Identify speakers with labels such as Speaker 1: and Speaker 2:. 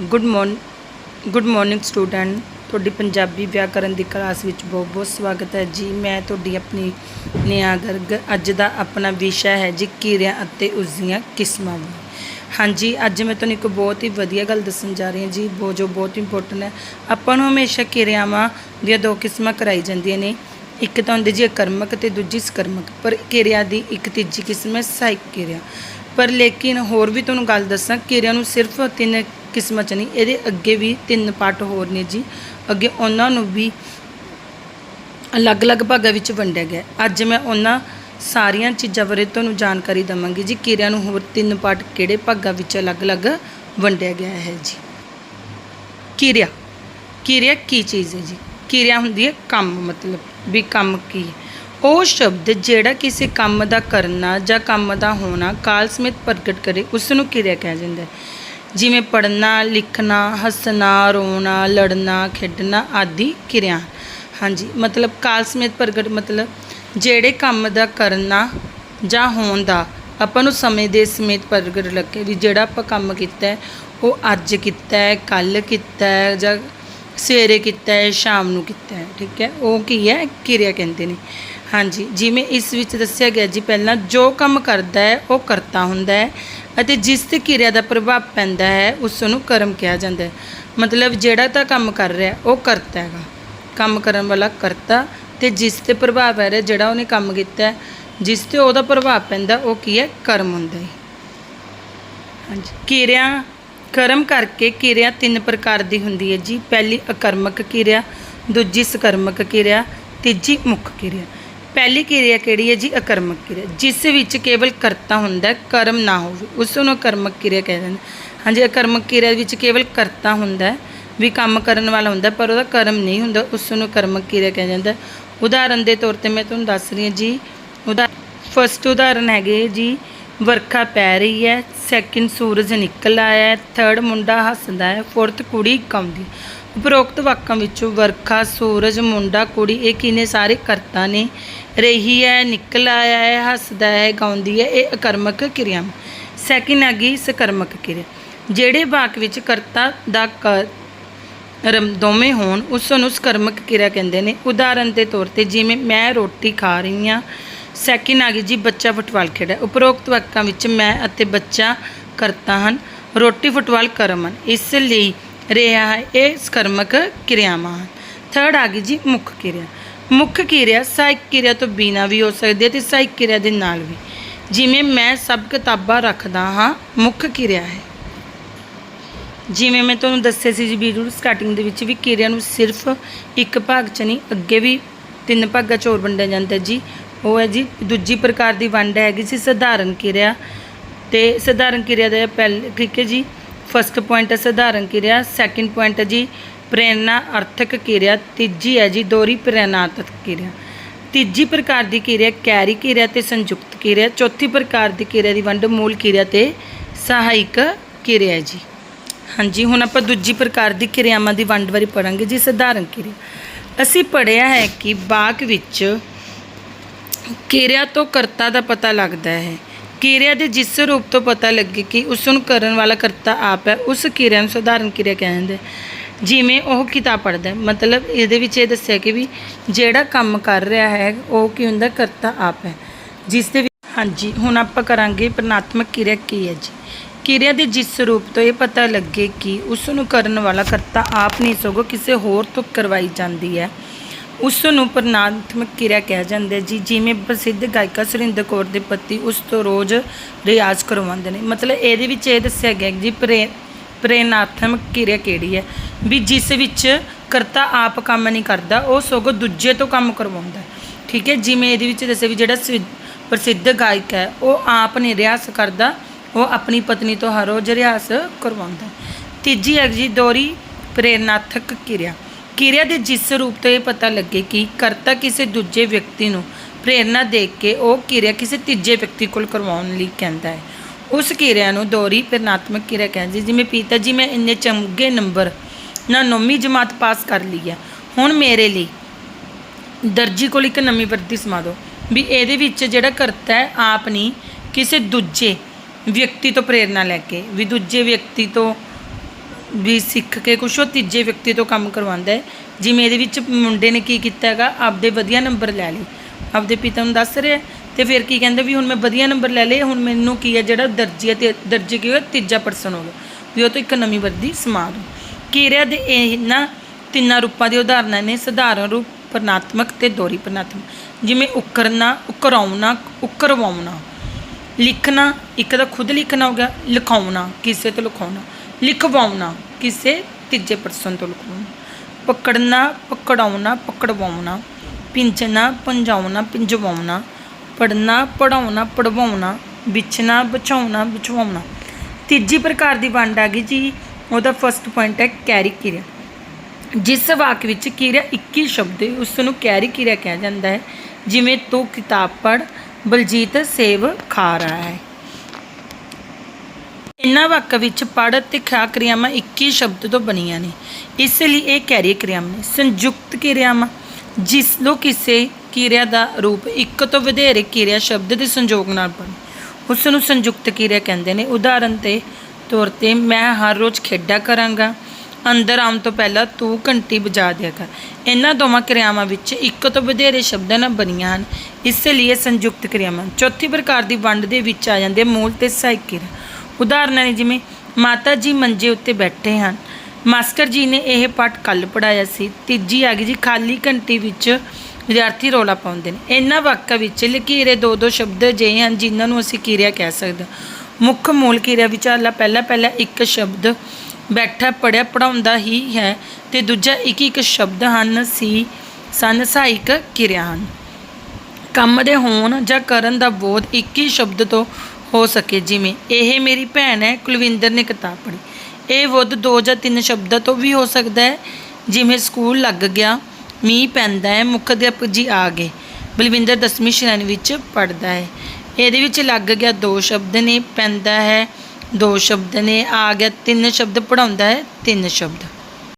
Speaker 1: Good morning good morning student ਤੁਹਾਡੀ ਪੰਜਾਬੀ ਵਿਆਕਰਨ ਦੀ class ਵਿੱਚ ਬਹੁਤ ਬਹੁਤ ਸਵਾਗਤ ਹੈ ਜੀ। ਮੈਂ ਤੁਹਾਡੀ ਆਪਣੀ ਨੇਹਾ ਗਰਗ ਅੱਜ ਦਾ ਆਪਣਾ ਵਿਸ਼ਾ ਹੈ ਜੀ, ਕਿਰਿਆ ਅਤੇ ਉਸ ਦੀਆਂ ਕਿਸਮਾਂ ਹਾਂਜੀ, ਅੱਜ ਮੈਂ ਤੁਹਾਨੂੰ ਇੱਕ ਬਹੁਤ ਹੀ ਵਧੀਆ ਗੱਲ ਦੱਸਣ ਜਾ ਰਹੀ ਹਾਂ ਜੀ, ਬਹੁਤ ਜੋ ਬਹੁਤ ਇੰਪੋਰਟੈਂਟ ਹੈ। ਆਪਾਂ ਨੂੰ ਹਮੇਸ਼ਾ ਕਿਰਿਆਵਾਂ ਦੀਆਂ ਦੋ ਕਿਸਮਾਂ ਕਰਾਈ ਜਾਂਦੀਆਂ ਨੇ। ਇੱਕ ਤਾਂ ਹੁੰਦੀ ਜੀ ਕਰਮਕ ਤੇ ਦੂਜੀ ਸਕਰਮਕ। ਪਰ ਕਿਰਿਆ ਦੀ ਇੱਕ ਤੀਜੀ ਕਿਸਮ ਹੈ ਸਹਾਇਕ ਕਿਰਿਆ। ਪਰ ਲੇਕਿਨ ਹੋਰ ਵੀ ਤੁਹਾਨੂੰ ਗੱਲ ਦੱਸਾਂ, ਕਿਰਿਆ ਨੂੰ ਸਿਰਫ ਤਿੰਨ ਕਿਸਮਤ ਚ ਨਹੀਂ, ਇਹਦੇ ਅੱਗੇ ਵੀ ਤਿੰਨ ਪਾਰਟ ਹੋਰ ਨੇ ਜੀ। ਅੱਗੇ ਉਹਨਾਂ ਨੂੰ ਵੀ ਅਲੱਗ-ਅਲੱਗ ਭਾਗਾਂ ਵਿੱਚ ਵੰਡਿਆ ਗਿਆ। ਅੱਜ ਮੈਂ ਉਹਨਾਂ ਸਾਰੀਆਂ ਚੀਜ਼ਾਂ ਬਾਰੇ ਤੁਹਾਨੂੰ ਜਾਣਕਾਰੀ ਦਵਾਂਗੀ ਜੀ, ਕਿਰਿਆ ਨੂੰ ਹੋਰ ਤਿੰਨ ਪਾਰਟ ਕਿਹੜੇ ਭਾਗਾਂ ਵਿੱਚ ਅਲੱਗ-ਅਲੱਗ ਵੰਡਿਆ ਗਿਆ ਹੈ ਜੀ। ਕਿਰਿਆ। ਕਿਰਿਆ ਕੀ ਚੀਜ਼ ਹੈ ਜੀ? ਕਿਰਿਆ ਹੁੰਦੀ ਹੈ ਕੰਮ, ਮਤਲਬ ਵੀ ਕੰਮ ਕੀ ਹੈ। ਉਹ ਸ਼ਬਦ ਜਿਹੜਾ ਕਿਸੇ ਕੰਮ ਦਾ ਕਰਨਾ ਜਾਂ ਕੰਮ ਦਾ ਹੋਣਾ, ਕਾਲ ਸਮੇਤ ਪ੍ਰਗਟ ਕਰੇ ਉਸ ਨੂੰ ਕਿਰਿਆ ਕਿਹਾ ਜਾਂਦਾ ਹੈ। ਜਿਵੇਂ ਪੜ੍ਹਨਾ, ਲਿਖਣਾ, ਹੱਸਣਾ, ਰੋਣਾ, ਲੜਨਾ, ਖੇਡਣਾ ਆਦਿ ਕਿਰਿਆ। ਹਾਂਜੀ, ਮਤਲਬ ਕਾਲ ਸਮੇਤ ਪ੍ਰਗਟ ਮਤਲਬ ਜਿਹੜੇ ਕੰਮ ਦਾ ਕਰਨਾ ਜਾਂ ਹੋਣ ਦਾ, ਆਪਾਂ ਨੂੰ ਸਮੇਂ ਦੇ ਸਮੇਤ ਪ੍ਰਗਟ ਲੱਗੇ ਵੀ ਜਿਹੜਾ ਆਪਾਂ ਕੰਮ ਕੀਤਾ ਉਹ ਅੱਜ ਕੀਤਾ ਹੈ ਕੱਲ ਕੀਤਾ ਜਾਂ ਸਵੇਰੇ ਕੀਤਾ ਹੈ ਸ਼ਾਮ ਨੂੰ ਕੀਤਾ ਹੈ ਠੀਕ ਹੈ? ਉਹ ਕੀ ਹੈ? ਕਿਰਿਆ ਕਹਿੰਦੇ ਨੇ। ਹਾਂਜੀ ਜਿਵੇਂ ਇਸ ਵਿੱਚ ਦੱਸਿਆ ਗਿਆ ਜੀ ਪਹਿਲਾਂ ਜੋ ਕੰਮ ਕਰਦਾ ਹੈ ਉਹ ਕਰਤਾ ਹੁੰਦਾ ਹੈ ਅਤੇ ਜਿਸ ਤੇ ਕਿਰਿਆ ਦਾ ਪ੍ਰਭਾਵ ਪੈਂਦਾ ਹੈ ਉਸ ਨੂੰ ਕਰਮ ਕਿਹਾ ਜਾਂਦਾ ਹੈ। ਮਤਲਬ ਜਿਹੜਾ ਤਾਂ ਕੰਮ ਕਰ ਰਿਹਾ ਉਹ ਕਰਤਾ ਹੈਗਾ। ਕੰਮ ਕਰਨ ਵਾਲਾ ਕਰਤਾ ਤੇ ਜਿਸ ਤੇ ਪ੍ਰਭਾਵ ਪੈ ਰਿਹਾ ਜਿਹੜਾ ਉਹਨੇ ਕੰਮ ਕੀਤਾ ਹੈ, ਜਿਸ ਤੇ ਉਹਦਾ ਪ੍ਰਭਾਵ ਪੈਂਦਾ ਉਹ ਕੀ ਹੈ? ਕਰਮ ਹੁੰਦਾ ਹੈ। ਹਾਂਜੀ। ਕਿਰਿਆ ਕਰਮ ਕਰਕੇ ਕਿਰਿਆ ਤਿੰਨ ਪ੍ਰਕਾਰ ਦੀ ਹੁੰਦੀ ਹੈ ਜੀ। ਪਹਿਲੀ ਅਕਰਮਕ ਕਿਰਿਆ, ਦੂਜੀ ਸਕਰਮਕ ਕਿਰਿਆ, ਤੀਜੀ ਮੁੱਖ ਕਿਰਿਆ। ਪਹਿਲੀ ਕਿਰਿਆ ਕਿਹੜੀ ਹੈ ਜੀ? ਅਕਰਮਕ ਕਿਰਿਆ। ਜਿਸ ਵਿੱਚ ਕੇਵਲ ਕਰਤਾ ਹੁੰਦਾ ਕਰਮ ਨਾ ਹੋਵੇ। ਉਸ ਨੂੰ ਅਕਰਮਕ ਕਿਰਿਆ ਕਹਿੰਦੇ ਨੇ। ਹਾਂਜੀ, ਅਕਰਮਕ ਕਿਰਿਆ ਵਿੱਚ ਕੇਵਲ ਕਰਤਾ ਹੁੰਦਾ ਵੀ ਕੰਮ ਕਰਨ ਵਾਲਾ ਹੁੰਦਾ ਪਰ ਉਹਦਾ ਕਰਮ ਨਹੀਂ ਹੁੰਦਾ। ਉਸ ਨੂੰ ਕਰਮਕ ਕਿਰਿਆ ਕਿਹਾ ਜਾਂਦਾ ਉਦਾਹਰਨ ਦੇ ਤੌਰ ਤੇ ਮੈਂ ਤੁਹਾਨੂੰ ਦੱਸ ਰਹੀ ਹਾਂ ਜੀ। ਉਹਦਾ ਫਸਟ ਉਦਾਹਰਨ ਹੈਗੇ ਜੀ। ਵਰਖਾ ਪੈ ਰਹੀ ਹੈ। ਸੈਕਿੰਡ ਸੂਰਜ ਨਿਕਲ ਆਇਆ ਹੈ। ਥਰਡ ਮੁੰਡਾ ਹੱਸਦਾ ਹੈ। ਫੋਰਥ ਕੁੜੀ ਗਾਉਂਦੀ। ਉਪਰੋਕਤ ਵਾਕਾਂ ਵਿੱਚੋਂ ਵਰਖਾ, ਸੂਰਜ, ਮੁੰਡਾ, ਕੁੜੀ, ਇਹ ਕਿਨੇ ਸਾਰੇ ਕਰਤਾ ਨੇ। ਰਹੀ ਹੈ, ਨਿਕਲ ਆਇਆ ਹੈ, ਹੱਸਦਾ ਹੈ, ਗਾਉਂਦੀ ਹੈ। ਇਹ ਅਕਰਮਕ ਕਿਰਿਆ। ਸੈਕਿੰਡ ਹੈਗੀ ਸਕਰਮਕ ਕਿਰਿਆ। ਜਿਹੜੇ ਵਾਕ ਵਿੱਚ ਕਰਤਾ ਦਾ ਕਰ ਰਮ ਦੋਵੇਂ ਹੋਣ, ਉਸ ਨੂੰ ਸਕਰਮਕ ਕਿਰਿਆ ਕਹਿੰਦੇ ਨੇ। ਉਦਾਹਰਨ ਦੇ ਤੌਰ ਤੇ ਜਿਵੇਂ, ਮੈਂ ਰੋਟੀ ਖਾ ਰਹੀ ਹਾਂ ਸੈਕਿੰਡ ਆ ਗਈ ਜੀ, ਬੱਚਾ ਫੁੱਟਬਾਲ ਖੇਡਿਆ। ਉਪਰੋਕਤ ਵਾਕਾਂ ਵਿੱਚ ਮੈਂ ਅਤੇ ਬੱਚਾ ਕਰਤਾ ਹਨ, ਰੋਟੀ ਫੁੱਟਬਾਲ ਕਰਮ ਹਨ। ਇਸ ਲਈ ਰਿਹਾ ਹੈ ਇਹ ਸਕਰਮਕ ਕਿਰਿਆਵਾਂ ਹਨ। ਥਰਡ ਆ ਗਈ ਜੀ, ਮੁੱਖ ਕਿਰਿਆ। ਮੁੱਖ ਕਿਰਿਆ ਸਹਾਇਕ ਕਿਰਿਆ ਤੋਂ ਬਿਨਾ ਵੀ ਹੋ ਸਕਦੀ ਹੈ ਤੇ ਸਹਾਇਕ ਕਿਰਿਆ ਦੇ ਨਾਲ ਵੀ। ਜਿਵੇਂ ਮੈਂ ਸਭ ਕਿਤਾਬਾਂ ਰੱਖਦਾ ਹਾਂ, ਮੁੱਖ ਕਿਰਿਆ ਹੈ। ਜਿਵੇਂ ਮੈਂ ਤੁਹਾਨੂੰ ਦੱਸਿਆ ਸੀ ਜੀ, ਵੀਡੀਓ ਸਟਾਰਟਿੰਗ ਦੇ ਵਿੱਚ ਵੀ ਕਿਰਿਆ ਨੂੰ ਸਿਰਫ ਇੱਕ ਭਾਗ ਚ ਨਹੀਂ, ਅੱਗੇ ਵੀ ਤਿੰਨ ਭਾਗਾਂ ਚ ਹੋਰ ਵੰਡਿਆ ਜਾਂਦਾ ਜੀ। ਉਹ ਹੈ ਜੀ, ਦੂਜੀ ਪ੍ਰਕਾਰ ਦੀ ਵੰਡ ਹੈਗੀ ਸੀ ਸਧਾਰਨ ਕਿਰਿਆ। ਤੇ ਸਧਾਰਨ ਕਿਰਿਆ ਦਾ ਪਹਿਲ, ਠੀਕ ਹੈ ਜੀ ਫਸਟ ਪੁਆਇੰਟ ਹੈ ਸਧਾਰਨ ਕਿਰਿਆ ਸੈਕਿੰਡ ਪੁਆਇੰਟ ਹੈ ਜੀ ਪ੍ਰੇਰਣਾ ਅਰਥਕ ਕਿਰਿਆ, ਤੀਜੀ ਹੈ ਜੀ ਦੋਹਰੀ ਪ੍ਰੇਰਣਾਤਮਕ ਕਿਰਿਆ। ਤੀਜੀ ਪ੍ਰਕਾਰ ਦੀ ਕਿਰਿਆ ਕੈਰੀ ਕਿਰਿਆ ਤੇ ਸੰਯੁਕਤ ਕਿਰਿਆ, ਚੌਥੀ ਪ੍ਰਕਾਰ ਦੀ ਕਿਰਿਆ ਦੀ ਵੰਡ ਮੂਲ ਕਿਰਿਆ ਤੇ ਸਹਾਇਕ ਕਿਰਿਆ ਜੀ। ਹਾਂਜੀ, ਹੁਣ ਆਪਾਂ ਦੂਜੀ ਪ੍ਰਕਾਰ ਦੀ ਕਿਰਿਆਵਾਂ ਦੀ ਵੰਡ ਬਾਰੇ ਪੜਾਂਗੇ ਜੀ, ਸਧਾਰਨ ਕਿਰਿਆ। ਅਸੀਂ ਪੜਿਆ ਹੈ ਕਿ ਬਾਗ ਵਿੱਚ ਕਿਰਿਆ ਤੋਂ ਕਰਤਾ ਦਾ ਪਤਾ ਲੱਗਦਾ ਹੈ। ਕਿਰਿਆ ਦੇ ਜਿਸ ਰੂਪ ਤੋਂ ਪਤਾ ਲੱਗੇ ਕਿ ਉਸ ਨੂੰ ਕਰਨ ਵਾਲਾ ਕਰਤਾ ਆਪ ਹੈ, ਉਸ ਕਿਰਿਆ ਨੂੰ ਸਧਾਰਨ ਕਿਰਿਆ ਕਹਿੰਦੇ। ਜਿਵੇਂ ਉਹ ਕਿਤਾਬ ਪੜ੍ਹਦਾ ਮਤਲਬ ਇਹਦੇ ਵਿੱਚ ਇਹ ਦੱਸਿਆ ਕਿ ਵੀ ਜਿਹੜਾ ਕੰਮ ਕਰ ਰਿਹਾ ਹੈ, ਉਹ ਕੀ ਹੁੰਦਾ, ਕਰਤਾ ਆਪ ਹੈ। ਜਿਸ ਦੇ ਹਾਂਜੀ, ਹੁਣ ਆਪਾਂ ਕਰਾਂਗੇ ਪ੍ਰਨਾਤਮਕ ਕਿਰਿਆ ਕੀ ਹੈ ਜੀ। ਕਿਰਿਆ ਦੇ ਜਿਸ ਰੂਪ ਤੋਂ ਇਹ ਪਤਾ ਲੱਗੇ ਕਿ ਉਸ ਨੂੰ ਕਰਨ ਵਾਲਾ ਕਰਤਾ ਆਪ ਨਹੀਂ, ਸਗੋਂ ਕਿਸੇ ਹੋਰ ਤੋਂ ਕਰਵਾਈ ਜਾਂਦੀ ਹੈ। ਉਸ ਨੂੰ ਪ੍ਰਨਾਤਮਕ ਕਿਰਿਆ ਕਿਹਾ ਜਾਂਦਾ ਜੀ, ਜਿਵੇਂ ਪ੍ਰਸਿੱਧ ਗਾਇਕਾ ਸੁਰਿੰਦਰ ਕੌਰ ਦੇ ਪਤੀ ਉਸ ਤੋਂ ਰੋਜ਼ ਰਿਆਜ਼ ਕਰਵਾਉਂਦੇ ਨੇ। ਮਤਲਬ ਇਹਦੇ ਵਿੱਚ ਇਹ ਦੱਸਿਆ ਗਿਆ ਜੀ ਪ੍ਰੇ ਪ੍ਰੇਰਨਾਤਮਕ ਕਿਰਿਆ ਕਿਹੜੀ ਹੈ? ਵੀ ਜਿਸ ਵਿੱਚ ਕਰਤਾ ਆਪ ਕੰਮ ਨਹੀਂ ਕਰਦਾ, ਉਹ ਸਗੋਂ ਦੂਜੇ ਤੋਂ ਕੰਮ ਕਰਵਾਉਂਦਾ ਠੀਕ ਹੈ, ਜਿਵੇਂ ਇਹਦੇ ਵਿੱਚ ਦੱਸਿਆ ਵੀ ਜਿਹੜਾ ਸਵਿ- ਪ੍ਰਸਿੱਧ ਗਾਇਕ ਹੈ, ਉਹ ਆਪ ਨਹੀਂ ਰਿਆਜ਼ ਕਰਦਾ, ਉਹ ਆਪਣੀ ਪਤਨੀ ਤੋਂ ਹਰ ਰੋਜ਼ ਰਿਆਜ਼ ਕਰਵਾਉਂਦਾ ਤੀਜੀ ਹੈ ਜੀ ਦੋਹਰੀ ਪ੍ਰੇਰਨਾਤਮਕ ਕਿਰਿਆ। ਕਿਰਿਆ ਦੇ ਜਿਸ ਰੂਪ ਤੋਂ ਇਹ ਪਤਾ ਲੱਗੇ ਕਿ ਕਰਤਾ ਕਿਸੇ ਦੂਜੇ ਵਿਅਕਤੀ ਨੂੰ ਪ੍ਰੇਰਨਾ ਦੇ ਕੇ ਉਹ ਕਿਰਿਆ ਕਿਸੇ ਤੀਜੇ ਵਿਅਕਤੀ ਕੋਲ ਕਰਵਾਉਣ ਲਈ ਕਹਿੰਦਾ ਹੈ। ਉਸ ਕਿਰਿਆ ਨੂੰ ਦੋਹਰੀ ਪ੍ਰੇਰਨਾਤਮਕ ਕਿਰਿਆ ਕਹਿੰਦੇ ਜਿਵੇਂ, ਪਿਤਾ ਜੀ, ਮੈਂ ਇੰਨੇ ਚੰਗੇ ਨੰਬਰ ਨਾ ਨੌਵੀਂ ਜਮਾਤ ਪਾਸ ਕਰ ਲਈ ਹੈ। ਹੁਣ ਮੇਰੇ ਲਈ ਦਰਜੀ ਕੋਲ ਇੱਕ ਨਵੀਂ ਵਰਦੀ ਸਮਾ ਦਿਓ। ਵੀ ਇਹਦੇ ਵਿੱਚ ਜਿਹੜਾ ਕਰਤਾ ਹੈ, ਆਪ ਨਹੀਂ, ਕਿਸੇ ਦੂਜੇ ਵਿਅਕਤੀ ਤੋਂ ਪ੍ਰੇਰਨਾ ਲੈ ਕੇ, ਵੀ ਦੂਜੇ ਵਿਅਕਤੀ ਤੋਂ ਵੀ ਸਿੱਖ ਕੇ ਕੁਛ ਉਹ ਤੀਜੇ ਵਿਅਕਤੀ ਤੋਂ ਕੰਮ ਕਰਵਾਉਂਦਾ ਹੈ। ਜਿਵੇਂ ਇਹਦੇ ਵਿੱਚ ਮੁੰਡੇ ਨੇ ਕੀ ਕੀਤਾ ਹੈਗਾ? ਆਪਦੇ ਵਧੀਆ ਨੰਬਰ ਲੈ ਲਏ। ਆਪਦੇ ਪਿਤਾ ਨੂੰ ਦੱਸ ਰਿਹਾ ਤੇ ਫਿਰ ਕੀ ਕਹਿੰਦਾ ਵੀ ਹੁਣ ਮੈਂ ਵਧੀਆ ਨੰਬਰ ਲੈ ਲਏ, ਹੁਣ ਮੈਨੂੰ ਕੀ ਹੈ ਜਿਹੜਾ ਦਰਜੀ ਤੇ ਦਰਜੀ ਕੀ ਹੋਇਆ ਤੀਜਾ ਪਰਸਨ ਹੋਵੇ। ਵੀ ਉਹ ਤੋਂ ਇੱਕ ਨਵੀਂ ਵਰਦੀ ਸਮਾ ਦੋ ਕਿਰਿਆ ਦੇ ਇਹਨਾਂ ਤਿੰਨਾਂ ਰੂਪਾਂ ਦੀ ਉਦਾਹਰਨਾਂ ਨੇ, ਸਧਾਰਨ ਰੂਪ ਪ੍ਰਨਾਤਮਕ ਤੇ ਦੋਹਰੀ ਪ੍ਰਨਾਤਮਕ ਜਿਵੇਂ ਉਕਰਨਾ, ਉਕਰਾਉਣਾ, ਉਕਰਵਾਉਣਾ। ਲਿਖਣਾ, ਇੱਕ ਤਾਂ ਖੁਦ ਲਿਖਣਾ ਹੋ ਗਿਆ, ਲਿਖਾਉਣਾ, ਕਿਸੇ ਤੋਂ ਲਿਖਾਉਣਾ। ਲਿਖਵਾਉਣਾ, ਕਿਸੇ ਤੀਜੇ ਪਰਸਨ ਤੋਂ ਲਿਖਵਾਉਣਾ। ਪਕੜਨਾ, ਪਕੜਾਉਣਾ, ਪਕੜਵਾਉਣਾ। ਪਿੰਜਣਾ, ਪੰਜਾਉਣਾ, ਪਿੰਜਵਾਉਣਾ। ਪੜਨਾ ਪੜਾਉਣਾ ਪੜਵਾਉਣਾ ਵਿਛਣਾ, ਵਿਛਾਉਣਾ, ਵਿਛਵਾਉਣਾ। ਤੀਜੀ ਪ੍ਰਕਾਰ ਦੀ ਵੰਡ ਆ ਗਈ ਜੀ, ਉਹਦਾ ਫਸਟ ਪੁਆਇੰਟ ਹੈ ਕੈਰੀ ਕਿਰਿਆ। ਜਿਸ ਵਾਕ ਵਿੱਚ ਕਿਰਿਆ 21 ਸ਼ਬਦ ਹੈ ਉਸ ਨੂੰ ਕੈਰੀ ਕਿਰਿਆ ਕਿਹਾ ਜਾਂਦਾ ਹੈ। ਜਿਵੇਂ ਤੂੰ ਕਿਤਾਬ ਪੜ ਬਲਜੀਤ ਸੇਵ ਖਾ ਰਹਾ ਹੈ। ਇਹਨਾਂ ਵਾਕਾਂ ਵਿੱਚ ਪੜ ਅਤੇ ਖਾ ਕਿਰਿਆਵਾਂ 21 ਸ਼ਬਦ ਤੋਂ ਬਣੀਆਂ ਨੇ। ਇਸ ਲਈ ਇਹ ਕੈਰੀ ਕਿਰਿਆਵਾਂ ਨੇ। ਸੰਯੁਕਤ ਕਿਰਿਆਵਾਂ, ਜਿਸ ਨੂੰ ਕਿਸੇ ਕਿਰਿਆ ਦਾ ਰੂਪ ਇੱਕ ਤੋਂ ਵਧੇਰੇ ਕਿਰਿਆ ਸ਼ਬਦ ਦੇ ਸੰਯੋਗ ਨਾਲ ਬਣੇ। ਉਸ ਨੂੰ ਸੰਯੁਕਤ ਕਿਰਿਆ ਕਹਿੰਦੇ ਨੇ। ਉਦਾਹਰਨ ਤੇ ਤੌਰ ਤੇ ਮੈਂ ਹਰ ਰੋਜ਼ ਖੇਡਾਂ ਕਰਾਂਗਾ। ਅੰਦਰ ਆਉਣ ਤੋਂ ਪਹਿਲਾਂ ਤੂੰ ਘੰਟੀ ਵਜਾ ਦਿਆ ਕਰ। ਇਹਨਾਂ ਦੋਵਾਂ ਕਿਰਿਆਵਾਂ ਵਿੱਚ ਇੱਕ ਤੋਂ ਵਧੇਰੇ ਸ਼ਬਦਾਂ ਨਾਲ ਬਣੀਆਂ ਹਨ। ਇਸ ਲਈ ਇਹ ਸੰਯੁਕਤ ਕਿਰਿਆਵਾਂ ਚੌਥੀ ਪ੍ਰਕਾਰ ਦੀ ਵੰਡ ਦੇ ਵਿੱਚ ਆ ਜਾਂਦੇ ਮੂਲ ਤੇ ਸਹਾਇਕ ਕਿਰਿਆ। ਉਦਾਹਰਨਾਂ ਨੇ ਜਿਵੇਂ ਮਾਤਾ ਜੀ ਮੰਜੇ ਉੱਤੇ ਬੈਠੇ ਹਨ। ਮਾਸਟਰ ਜੀ ਨੇ ਇਹ ਪਾਠ ਕੱਲ ਪੜਾਇਆ ਸੀ। ਤੀਜੀ ਆ ਗਈ ਜੀ, ਖਾਲੀ ਘੰਟੀ ਵਿੱਚ ਵਿਦਿਆਰਥੀ ਰੌਲਾ ਪਾਉਂਦੇ ਨੇ। ਇਹਨਾਂ ਵਾਕਾਂ ਵਿੱਚ ਲਕੀਰੇ ਦੋ ਦੋ ਸ਼ਬਦ ਅਜਿਹੇ ਹਨ ਜਿਨ੍ਹਾਂ ਨੂੰ ਅਸੀਂ ਕਿਰਿਆ ਕਹਿ ਸਕਦੇ ਹਾਂ। ਮੁੱਖ ਮੂਲ ਕਿਰਿਆ ਵਿਚਾਰਲਾ ਪਹਿਲਾ ਪਹਿਲਾ ਇੱਕ ਸ਼ਬਦ ਬੈਠਾ ਪੜਿਆ ਪੜਾਉਂਦਾ ਹੀ ਹੈ ਤੇ ਦੂਜਾ ਇੱਕ ਇੱਕ ਸ਼ਬਦ ਹਨ, ਸੀ, ਸਨ, ਸਹਾਇਕ ਕਿਰਿਆ ਹਨ। ਕੰਮ ਦੇ ਹੋਣ ਜਾਂ ਕਰਨ ਦਾ ਬੋਧ ਇੱਕ ਹੀ ਸ਼ਬਦ ਤੋਂ ਹੋ ਸਕੇ ਜਿਵੇਂ, ਇਹ ਮੇਰੀ ਭੈਣ ਹੈ, ਕੁਲਵਿੰਦਰ ਨੇ ਕਿਤਾਬ ਪੜ੍ਹੀ। ਇਹ ਵੁੱਧ ਦੋ ਜਾਂ ਤਿੰਨ ਸ਼ਬਦਾਂ ਤੋਂ ਵੀ ਹੋ ਸਕਦਾ ਹੈ, ਜਿਵੇਂ ਸਕੂਲ ਲੱਗ ਗਿਆ, ਮੀਂਹ ਪੈਂਦਾ ਹੈ, ਮੁੱਖ ਅਧਿਆਪਕ ਜੀ ਆ ਗਏ। ਬਲਵਿੰਦਰ ਦਸਵੀਂ ਸ਼੍ਰੇਣੀ ਵਿੱਚ ਪੜ੍ਹਦਾ ਹੈ। ਇਹਦੇ ਵਿੱਚ ਲੱਗ ਗਿਆ ਦੋ ਸ਼ਬਦ ਨੇ, ਪੈਂਦਾ ਹੈ, ਦੋ ਸ਼ਬਦ ਨੇ, ਆ ਗਿਆ ਤਿੰਨ ਸ਼ਬਦ ਪੜਾਉਂਦਾ ਹੈ ਤਿੰਨ ਸ਼ਬਦ।